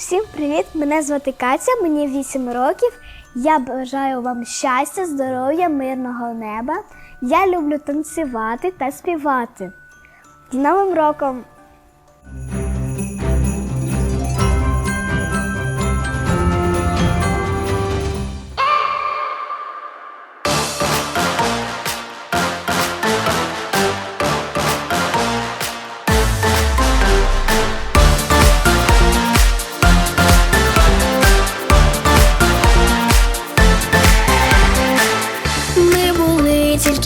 Всім привіт! Мене звати Катя, мені 8 років. Я бажаю вам щастя, здоров'я, мирного неба. Я люблю танцювати та співати. З Новим роком!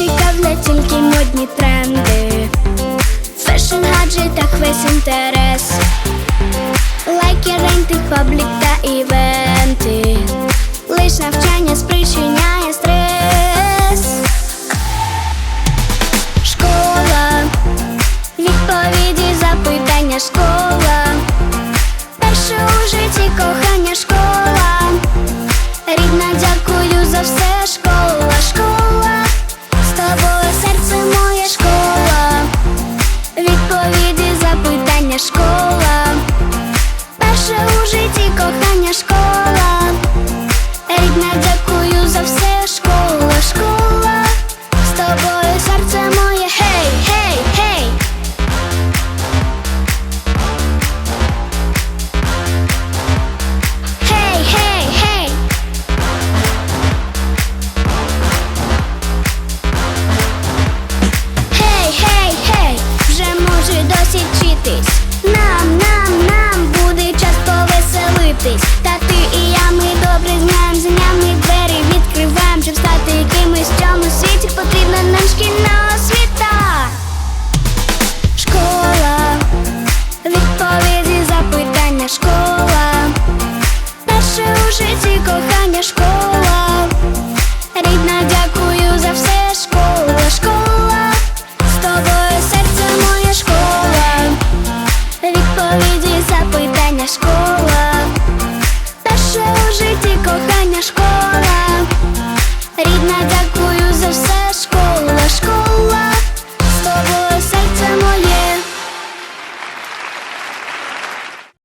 Цікавлять тільки модні тренди. Фешн гаджетах весь інтерес. Лайки, ренти, паблік та івенти. Школа. Перше у житті кохання школа. відповіді, запитання школа.